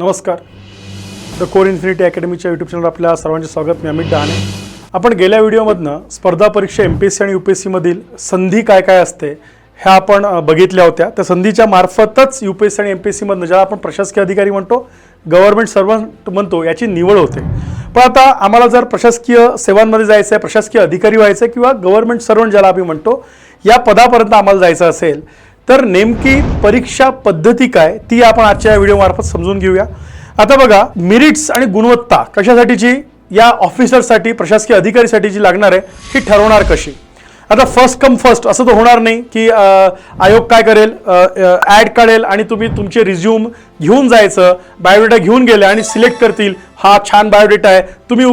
नमस्कार. The core infinity अकॅडमीच्या YouTube channel आपल्या सर्वांचे स्वागत. मी अमित डहाणे. आपण गेल्या व्हिडिओमधनं स्पर्धा परीक्षा एम पी एस सी आणि यू पी एस सीमधील संधी काय काय असते ह्या आपण बघितल्या होत्या. त्या संधीच्या मार्फतच यू पी एस सी आणि एम पी एस सीमधनं ज्याला आपण प्रशासकीय अधिकारी म्हणतो गव्हर्नमेंट सर्वंट म्हणतो याची निवड होते. पण आता आम्हाला जर प्रशासकीय सेवांमध्ये जायचं आहे प्रशासकीय अधिकारी व्हायचं आहे किंवा गव्हर्नमेंट सर्वंट ज्याला आम्ही म्हणतो या पदापर्यंत आम्हाला जायचं असेल तर नेमकी परीक्षा पद्धती काय ती आपण आजच्या व्हिडिओमार्फत समजून घेऊया. आता बघा मेरिट्स आणि गुणवत्ता कशासाठीची या ऑफिसरसाठी प्रशासकीय अधिकारीसाठी जी लागणार आहे ही ठरवणार कशी? आता फर्स्ट कम फर्स्ट असं तर होणार नाही की आयोग काय करेल ॲड काढेल आणि तुम्ही तुमचे रिझ्यूम घेऊन जायचं बायोडेटा घेऊन गेले आणि सिलेक्ट करतील हा छान बायोडेटा आहे तुम्ही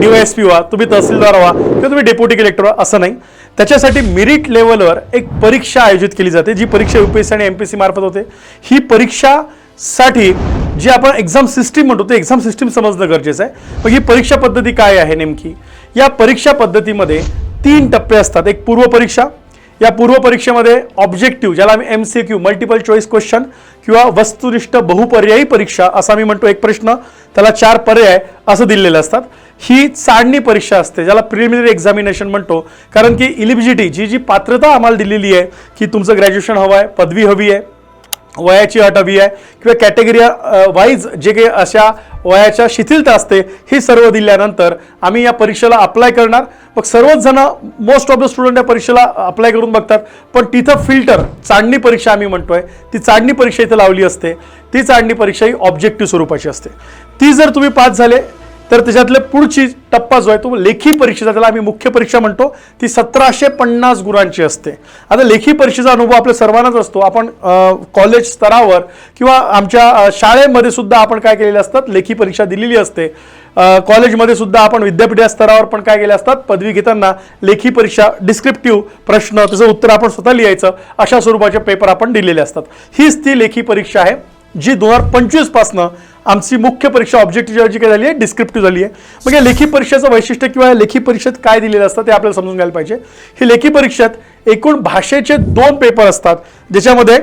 डी एस पी व्हा तुम्ही तहसीलदार व्हा किंवा तुम्ही डेप्युटी कलेक्टर व्हा असं नाही. त्याच्यासाठी मेरिट लेवलवर एक परीक्षा आयोजित केली जाते जी परीक्षा यू पी एस सी आणि एम पी एस सी मार्फत होते. ही परीक्षासाठी जी आपण एक्झाम सिस्टीम म्हणतो ते एक्झाम सिस्टीम समजणं गरजेचं आहे. मग ही परीक्षा पद्धती काय आहे नेमकी? या परीक्षा पद्धतीमध्ये तीन टप्पे असतात. एक पूर्व परीक्षा या पूर्व परीक्षेमध्ये ऑब्जेक्टिव्ह ज्याला आम्ही M C Q multiple choice question किंवा वस्तुनिष्ठ बहुपर्यायी परीक्षा असा मी म्हणतो एक प्रश्न त्याला चार पर्याय असं दिलेले असतात. ही चाळणी परीक्षा असते ज्याला प्रिलिमिनरी एक्झामिनेशन म्हणतो. कारण की इलिबिजिटी जी जी पात्रता आम्हाला दिलेली आहे की तुमचं ग्रॅज्युएशन हवं आहे पदवी हवी आहे वयाची अट हवी आहे किंवा कॅटेगरी वाईज जे काही अशा वयाच्या शिथिलता असते ही सर्व दिल्यानंतर आम्ही या परीक्षेला अप्लाय करणार. मग सर्वच जण मोस्ट ऑफ द स्टुडंट या परीक्षेला अप्लाय करून बघतात. पण तिथं फिल्टर चाडणी परीक्षा आम्ही म्हणतोय. ती चाडणी परीक्षा इथं लावली असते. ती चाडणी परीक्षा ही ऑब्जेक्टिव्ह स्वरूपाची असते. ती जर तुम्ही पास झाले तर त्याच्यातले पुढची टप्पा जो आहे तो लेखी परीक्षेचा त्याला आम्ही मुख्य परीक्षा म्हणतो ती सतराशे पन्नास गुणांची असते. आता लेखी परीक्षेचा अनुभव आपल्या सर्वांनाच असतो. आपण कॉलेज स्तरावर किंवा आमच्या शाळेमध्ये सुद्धा आपण काय केलेले असतात? लेखी परीक्षा दिलेली असते. कॉलेजमध्ये सुद्धा आपण विद्यापीठ स्तरावर पण काय केले असतात? पदवी घेताना लेखी परीक्षा डिस्क्रिप्टिव्ह प्रश्न त्याचं उत्तर आपण स्वतः लिहायचं अशा स्वरूपाचे पेपर आपण दिलेले असतात. हीच ती लेखी परीक्षा आहे. जी दोन हजार पंचवीसपासनं आमची मुख्य परीक्षा ऑब्जेक्टिव्ह जी काय झाली आहे डिस्क्रिप्टिव्ह झाली आहे. मग या लेखी परीक्षेचं वैशिष्ट्य किंवा या लेखी परीक्षेत काय दिलेलं असतं ते आपल्याला समजून घ्यायला पाहिजे. ही लेखी परीक्षेत एकूण भाषेचे दोन पेपर असतात ज्याच्यामध्ये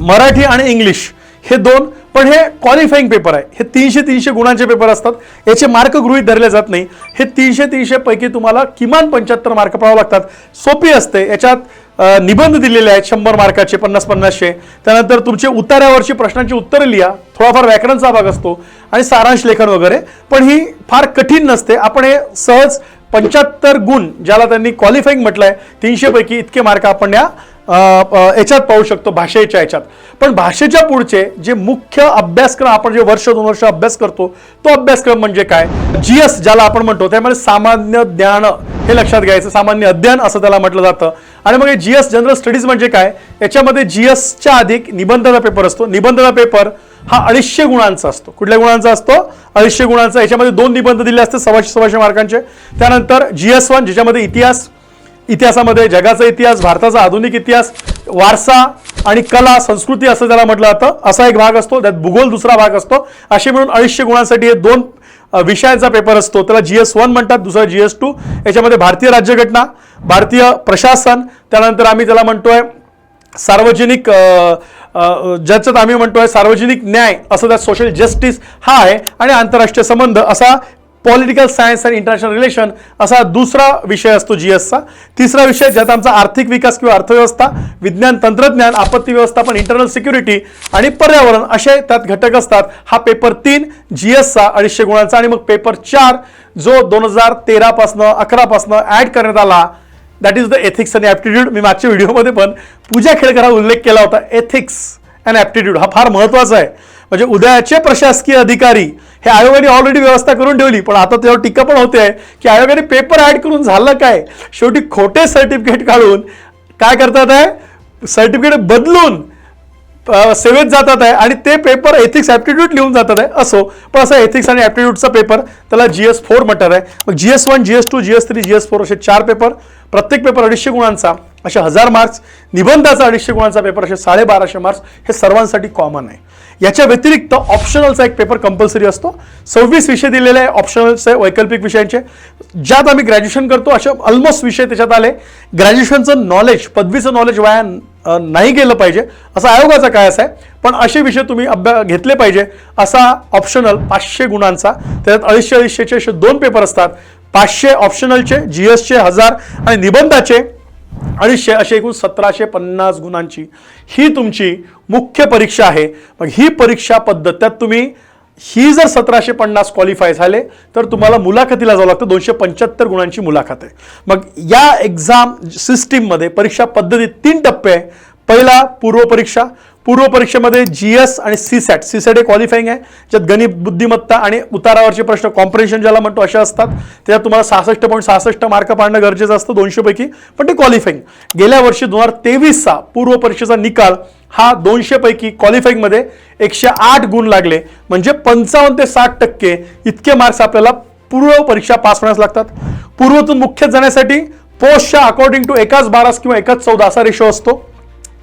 मराठी आणि इंग्लिश हे दोन पण हे क्वालिफाईंग पेपर आहे. हे तीनशे तीनशे गुणांचे पेपर असतात. याचे मार्क गृहीत धरले जात नाही. हे तीनशे तीनशे पैकी तुम्हाला किमान पंच्याहत्तर मार्क पाहावं लागतात. सोपी असते. याच्यात निबंध दिलेले आहेत शंभर मार्काचे पन्नास पन्नासशे. त्यानंतर तुमचे उतार्यावरची प्रश्नांची उत्तरं लिहा. थोडाफार व्याकरणचा भाग असतो आणि सारांश लेखन वगैरे. पण ही फार कठीण नसते. आपण हे सहज पंच्याहत्तर गुण ज्याला त्यांनी क्वालिफाईंग म्हटलंय आहे तीनशेपैकी इतके मार्क आपण या याच्यात पाहू शकतो भाषेच्या याच्यात. पण भाषेच्या पुढचे जे मुख्य अभ्यासक्रम आपण जे वर्ष दोन वर्ष अभ्यास करतो तो अभ्यासक्रम म्हणजे काय? जी एस ज्याला आपण म्हणतो त्यामध्ये सामान्य ज्ञान हे लक्षात घ्यायचं सामान्य अध्ययन असं त्याला म्हटलं जातं. आणि मग हे जी एस जनरल स्टडीज म्हणजे काय? याच्यामध्ये जी एसच्या अधिक निबंधाचा पेपर असतो. निबंधाचा पेपर हा अडीचशे गुणांचा असतो. कुठल्या गुणांचा असतो? अडीचशे गुणांचा. याच्यामध्ये दोन निबंध दिले असते सव्वाशे सव्वाशे मार्कांचे. त्यानंतर जी एस वन ज्याच्यामध्ये इतिहास इतिहासामध्ये जगाचा इतिहास भारताचा आधुनिक इतिहास वारसा आणि कला संस्कृती असं त्याला म्हटलं जातं. असा एक भाग असतो. त्यात भूगोल दुसरा भाग असतो. असे मिळून अडीचशे गुणांसाठी हे दोन विषयांचा पेपर असतो. त्याला जी एस वन म्हणतात दुसरा जी एस टू याच्यामध्ये भारतीय राज्यघटना भारतीय प्रशासन त्यानंतर आम्ही त्याला म्हणतोय सार्वजनिक ज्याच्यात आम्ही म्हणतोय सार्वजनिक न्याय असं त्यात सोशल जस्टिस हा आहे. आणि आंतरराष्ट्रीय संबंध असा पॉलिटिकल सायन्स आणि इंटरनॅशनल रिलेशन असा दुसरा विषय असतो जी एसचा तिसरा विषय ज्यात आमचा आर्थिक विकास किंवा अर्थव्यवस्था विज्ञान तंत्रज्ञान आपत्ती व्यवस्थापन इंटरनल सिक्युरिटी आणि पर्यावरण असे त्यात घटक असतात. हा पेपर तीन जी एसचा अडीचशे गुणांचा. आणि मग पेपर चार जो दोन हजार तेरापासनं अकरापासनं ॲड करण्यात आला दॅट इज द एथिक्स आणि ॲप्टिट्यूड मी मागच्या व्हिडिओमध्ये पण पूजा खेळकर हा उल्लेख केला होता. एथिक्स अँड ॲप्टिट्यूड हा फार महत्त्वाचा आहे. म्हणजे उद्याचे प्रशासकीय अधिकारी हे आयोगाने ऑलरेडी व्यवस्था करून ठेवली. पण आता त्यावर टीका पण होते आहे की आयोगाने पेपर ॲड करून झालं काय? शेवटी खोटे सर्टिफिकेट काढून काय करतात आहे? सर्टिफिकेट बदलून सेवेत जातात आहे आणि ते पेपर एथिक्स ॲप्टिट्यूड लिहून जातात आहे. असो पण असा एथिक्स आणि ॲप्टिट्यूडचा पेपर त्याला जी एस फोर म्हणतात आहे. मग G S one G S two G S three G S four असे चार पेपर प्रत्येक पेपर अडीचशे गुणांचा असे हजार मार्क्स निबंधाचा अडीचशे गुणांचा पेपर असे साडेबाराशे मार्क्स हे सर्वांसाठी कॉमन आहे. याच्या व्यतिरिक्त ऑप्शनलचा एक पेपर कंपल्सरी असतो. सव्वीस विषय दिलेले आहे ऑप्शनलचे वैकल्पिक विषयांचे. ज्यात आम्ही ग्रॅज्युएशन करतो असे ऑलमोस्ट विषय त्याच्यात आले. ग्रॅज्युएशनचं नॉलेज पदवीचं नॉलेज वाया नाही गेलं पाहिजे. असा आयोगाचा काय असा आहे. पण असे विषय तुम्ही अभ्यास घेतले पाहिजे. असा ऑप्शनल पाचशे गुणांचा त्यात अडीचशे अडीचशेचे असे दोन पेपर असतात. पाचशे ऑप्शनलचे जी एसचे हजार आणि निबंधाचे अडीचशे असे एकूण सतराशे पन्नास गुणांची ही तुमची मुख्य परीक्षा आहे. मग ही परीक्षा पद्धत त्यात तुम्ही ही जर सतराशे पन्नास क्वालिफाय झाले तर तुम्हाला मुलाखतीला जावं लागतं. दोनशे पंच्याहत्तर गुणांची मुलाखत आहे. मग या एक्झाम सिस्टीममध्ये परीक्षा पद्धतीत तीन टप्पे आहे पहिला पूर्वपरीक्षा पूर्व परीक्षेमध्ये जी एस आणि सी सॅट सी सॅट हे क्वालिफाईंग आहे ज्यात गणित बुद्धिमत्ता आणि उतारावरचे प्रश्न कॉम्प्रेशन ज्याला म्हणतो असे असतात त्याच्यात तुम्हाला सहासष्ट पॉईंट सहासष्ट मार्क पाडणं गरजेचं असतं दोनशेपैकी पण ते क्वालिफाईंग गेल्या वर्षी दोन हजार तेवीसचा पूर्व परीक्षेचा निकाल हा दोनशेपैकी क्वालिफाईंगमध्ये एकशे आठ गुण लागले. म्हणजे पंचावन्न ते साठ टक्के इतके मार्क्स आपल्याला पूर्व परीक्षा पास होण्यास लागतात. पूर्वतून मुख्य जाण्यासाठी पोस्टच्या अकॉर्डिंग टू एकाच बारास किंवा एकाच चौदा असा रेशो असतो.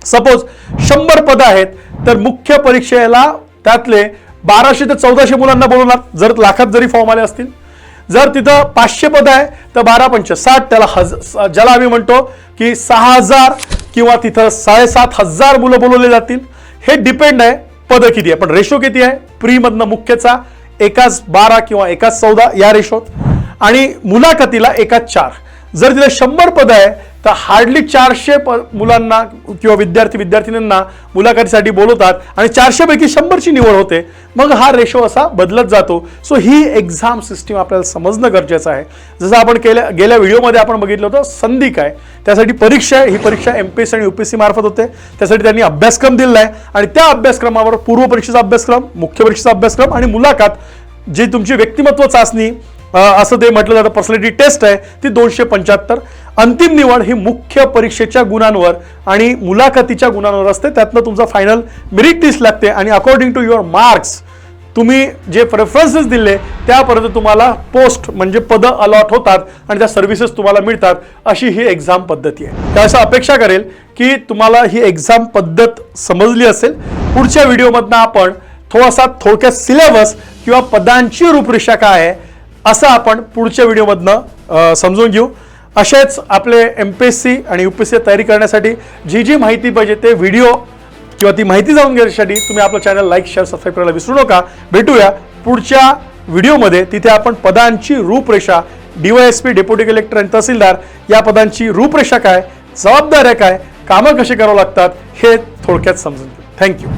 सपोज शंभर पदं आहेत तर मुख्य परीक्षेला त्यातले बाराशे ते चौदाशे मुलांना बोलवणार जर लाखात जरी फॉर्म आले असतील. जर तिथं पाचशे पदं आहे तर बारा पंच साठ त्याला हज ज्याला आम्ही म्हणतो की सहा हजार किंवा तिथं साडेसात हजार मुलं बोलवले जातील. हे डिपेंड आहे पदं किती आहे. पण रेशो किती आहे? प्रीमधनं मुख्यचा एकाच बारा किंवा एकाच चौदा या रेशोत आणि मुलाखतीला एकाच चार. जर तिथे शंभर पद आहे तर हार्डली चारशे प मुलांना किंवा विद्यार्थी विद्यार्थिनींना मुलाखतीसाठी बोलवतात आणि चारशेपैकी शंभरची निवड होते. मग हा रेशो असा बदलत जातो. सो ही एक्झाम सिस्टीम आपल्याला समजणं गरजेचं आहे. जसं आपण केल्या गेल्या व्हिडिओमध्ये आपण बघितलं होतं संधी काय? त्यासाठी परीक्षा आहे. ही परीक्षा एम पी एस आणि यू पी एस सी मार्फत होते. त्यासाठी त्यांनी अभ्यासक्रम दिलेला आहे. आणि त्या अभ्यासक्रमावर पूर्व परीक्षेचा अभ्यासक्रम मुख्य परीक्षेचा अभ्यासक्रम आणि मुलाखत जी तुमची व्यक्तिमत्व चाचणी असं ते म्हटलं जातं. पर्सनॅलिटी टेस्ट आहे. ती दोनशे पंच्याहत्तर. अंतिम निवड ही मुख्य परीक्षेच्या गुणांवर आणि मुलाखतीच्या गुणांवर असते. त्यातनं तुमचा फायनल मेरिट लिस्ट लागते आणि अकॉर्डिंग टू युअर मार्क्स तुम्ही जे प्रेफरन्सेस दिले त्यापर्यंत तुम्हाला पोस्ट म्हणजे पदं अलॉट होतात आणि त्या सर्व्हिसेस तुम्हाला मिळतात अशी ही एक्झाम पद्धती आहे. त्या असं अपेक्षा करेल की तुम्हाला ही एक्झाम पद्धत समजली असेल. पुढच्या व्हिडिओमधनं आपण थोडासा थोडक्यात सिलेबस किंवा पदांची रूपरेषा काय आहे असं आपण पुढच्या व्हिडिओमधनं समजून घेऊ. असेच आपले एम पी एस सी आणि यू पी एस सी तयारी करण्यासाठी जी जी माहिती पाहिजे ते व्हिडिओ किंवा ती माहिती जाऊन घेण्यासाठी तुम्ही आपलं चॅनल लाईक शेअर सबस्क्राईब करायला विसरू नका. भेटूया पुढच्या व्हिडिओमध्ये तिथे आपण पदांची रूपरेषा डीवायएसपी डेप्युटी कलेक्टर आणि तहसीलदार या पदांची रूपरेषा काय जबाबदाऱ्या काय कामं कशी करावं लागतात हे थोडक्यात समजून घेऊ. थँक्यू